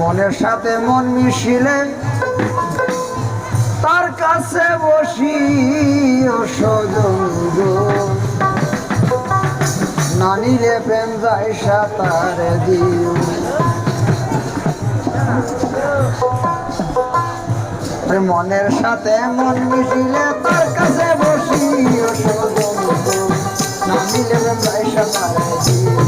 মনের সাথে মন মিশিলে তার কাছে বসি সজন না নিলে প্রেম যাই সাঁতার দিও। মনের সাথে মন মিশিলে তার কাছে বসি ও না নিলে প্রেম যাই সাঁতার দিও।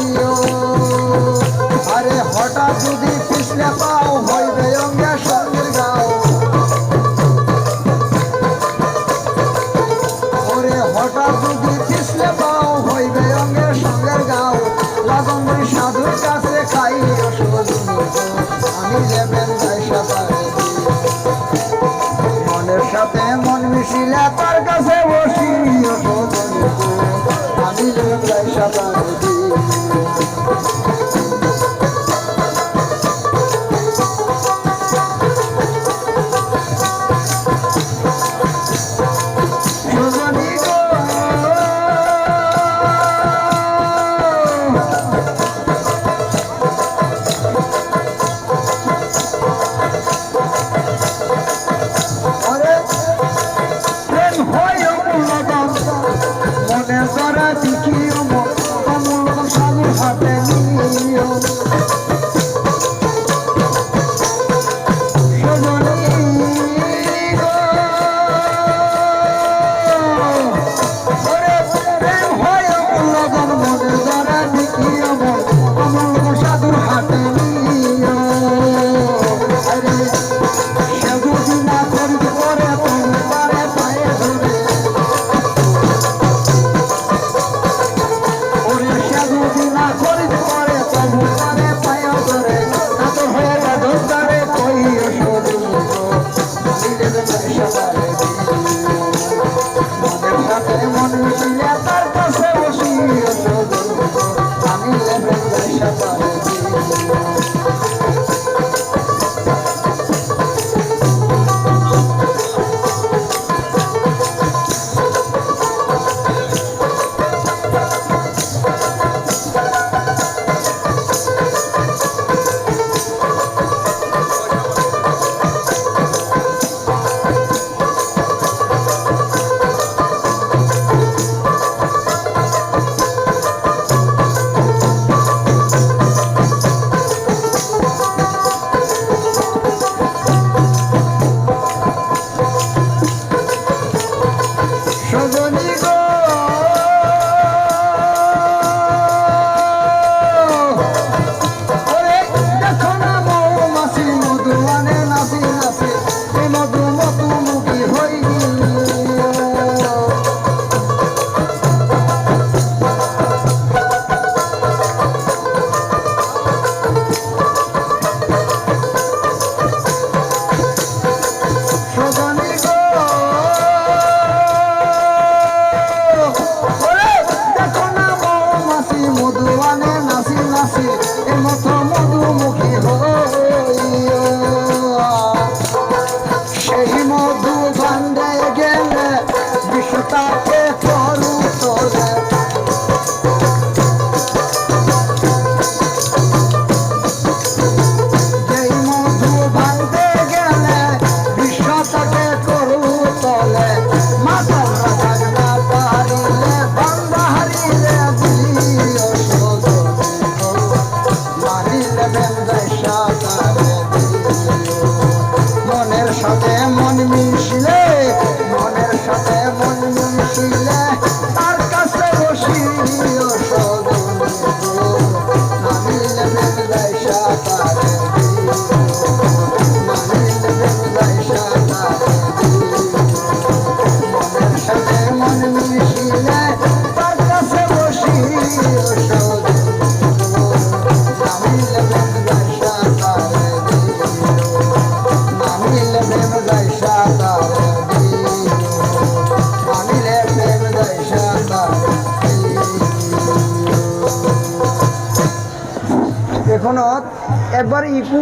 দিও আরে হঠাৎ যদি কৃষ্ণে পাও, হইবে অঙ্গে সঙ্গের গাও ওরে হঠাৎ যদি কৃষ্ণে পাও, হইবে অঙ্গে সঙ্গের গাও লাগঙ্গরি সাধুর কাছে খাই আমি লেবেন যাই সাঁতারে মনের সাথে মন মিশিলে সেই মধু একবার ইকু